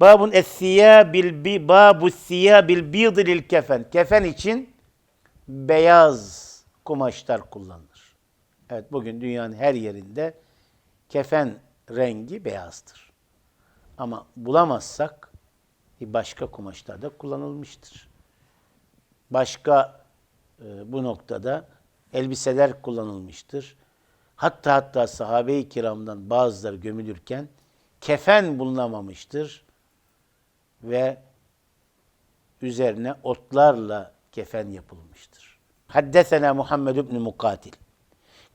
Babun es-siyabil bi babu siyabil bid lil kefen. Kefen için beyaz kumaşlar kullanılır. Evet bugün dünyanın her yerinde kefen rengi beyazdır. Ama bulamazsak başka kumaşlarda kullanılmıştır. Başka e, bu noktada elbiseler kullanılmıştır. Hatta hatta sahabe-i kiramdan bazıları gömülürken kefen bulunamamıştır ve üzerine otlarla kefen yapılmıştır. Haddesena Muhammed ibn Mukatil.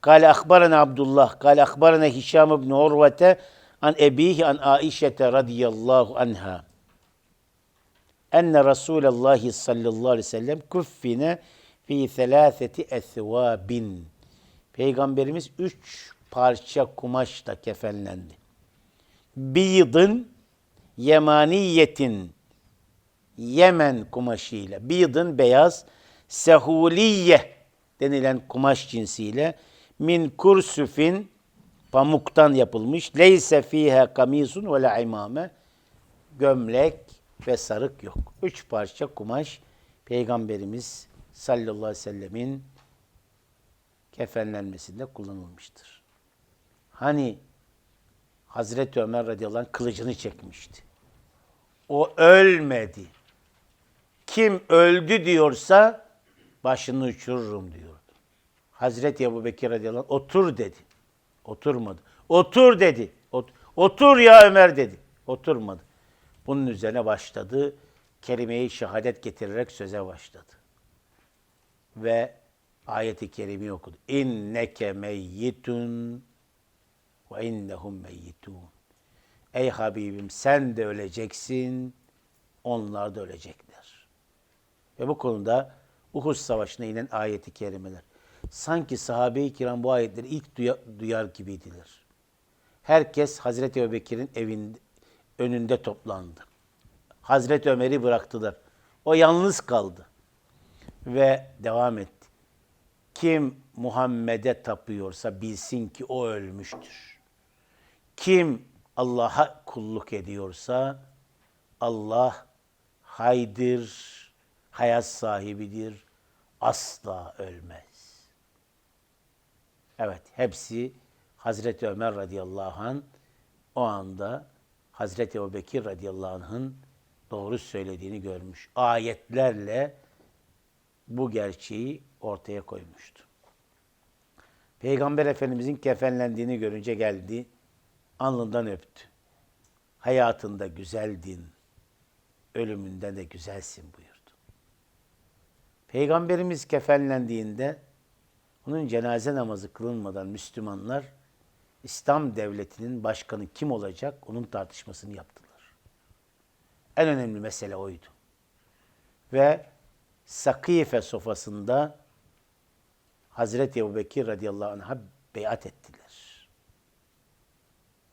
Kale akbarana Abdullah, kale akbarana Hişam ibn Urvete an ebihi an Aişete radıyallahu anha. Enne Resulallah sallallahu aleyhi ve sellem kuffine fi selâseti esvâbin. Peygamberimiz üç parça kumaşla kefenlendi. Bidın yemaniyetin Yemen kumaşıyla, bidın beyaz, sehuliye denilen kumaş cinsiyle min kursufin pamuktan yapılmış. Leyse fiha kamisun ve imame gömlek ve sarık yok. Üç parça kumaş Peygamberimiz sallallahu aleyhi ve sellemin kefenlenmesinde kullanılmıştır. Hani Hazreti Ömer radıyallahu anh kılıcını çekmişti. O ölmedi. Kim öldü diyorsa başını uçururum diyordu. Hazreti Ebu Bekir radıyallahu anh otur dedi. Oturmadı. Otur dedi. Ot- otur ya Ömer dedi. Oturmadı. Bunun üzerine başladı. Kelime-i şehadet getirerek söze başladı. Ve ayeti kerimeyi okudu. İnneke meyyitun ve innehum meyyitun. Ey Habibim sen de öleceksin, onlar da ölecekler. Ve bu konuda Uhud Savaşı'na inen ayeti kerimeler. Sanki sahabe-i kiram bu ayetleri ilk duya- duyar gibiydiler. Herkes Hazreti Ebubekir'in evinde, önünde toplandı. Hazreti Ömer'i bıraktılar. O yalnız kaldı. Ve devam etti. Kim Muhammed'e tapıyorsa bilsin ki o ölmüştür. Kim Allah'a kulluk ediyorsa Allah haydır, hayat sahibidir, asla ölmez. Evet, hepsi Hazreti Ömer radıyallahu anh o anda Hazreti Ebubekir radıyallahu anh'ın doğru söylediğini görmüş. Ayetlerle bu gerçeği ortaya koymuştu. Peygamber Efendimizin kefenlendiğini görünce geldi, alnından öptü. Hayatında güzeldin, ölümünde de güzelsin buyurdu. Peygamberimiz kefenlendiğinde onun cenaze namazı kılınmadan Müslümanlar İslam devletinin başkanı kim olacak onun tartışmasını yaptılar. En önemli mesele oydu. Ve Sakife sofasında Hazreti Ebubekir radıyallahu anh'a beyat ettiler.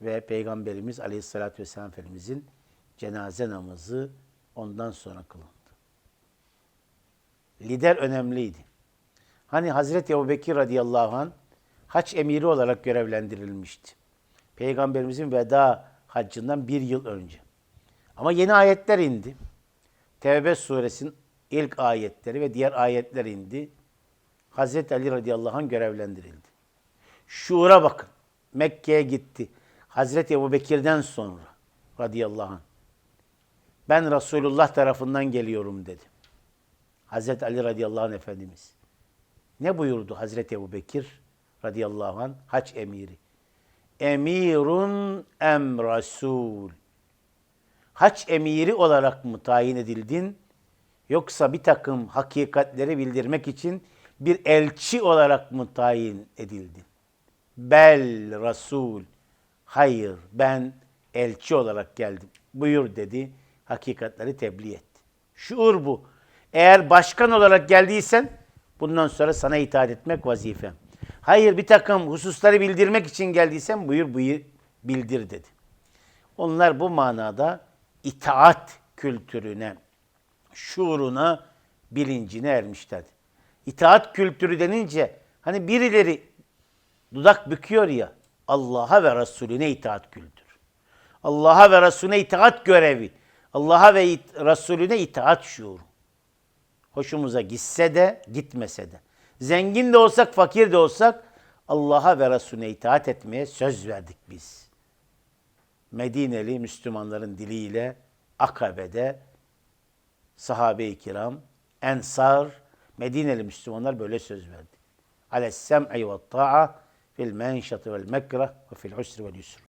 Ve Peygamberimiz aleyhissalatü vesselam Efendimizin cenaze namazı ondan sonra kılındı. Lider önemliydi. Hani Hazreti Ebubekir radıyallahu anh haç emiri olarak görevlendirilmişti. Peygamberimizin veda haccından bir yıl önce. Ama yeni ayetler indi. Tevbe suresinin ilk ayetleri ve diğer ayetler indi. Hazreti Ali radıyallahu anh görevlendirildi. Şuura bakın. Mekke'ye gitti. Hazreti Ebu Bekir'den sonra radıyallahu anh. Ben Resulullah tarafından geliyorum dedi. Hazreti Ali radıyallahu anh Efendimiz. Ne buyurdu Hazreti Ebu Bekir radıyallahu anh? Haç emiri. Emirun em Rasul. Haç emiri olarak mı tayin edildin? Yoksa bir takım hakikatleri bildirmek için bir elçi olarak mı tayin edildin? Bel Rasul. Hayır ben elçi olarak geldim. Buyur dedi. Hakikatleri tebliğ etti. Şuur bu. Eğer başkan olarak geldiysen bundan sonra sana itaat etmek vazifem. Hayır bir takım hususları bildirmek için geldiysen buyur buyur bildir dedi. Onlar bu manada itaat kültürüne, şuuruna, bilincine ermişlerdi. İtaat kültürü denince hani birileri dudak büküyor ya Allah'a ve Resulüne itaat kültürü. Allah'a ve Resulüne itaat görevi. Allah'a ve it- Resulüne itaat şuuru. Hoşumuza gitse de gitmese de. Zengin de olsak, fakir de olsak Allah'a ve Resulüne itaat etmeye söz verdik biz. Medineli Müslümanların diliyle Akabe'de sahabe-i kiram, ensar, Medineli Müslümanlar böyle söz verdi. Ales sem'i ve ta'a في المنشط والمكره وفي العسر واليسر.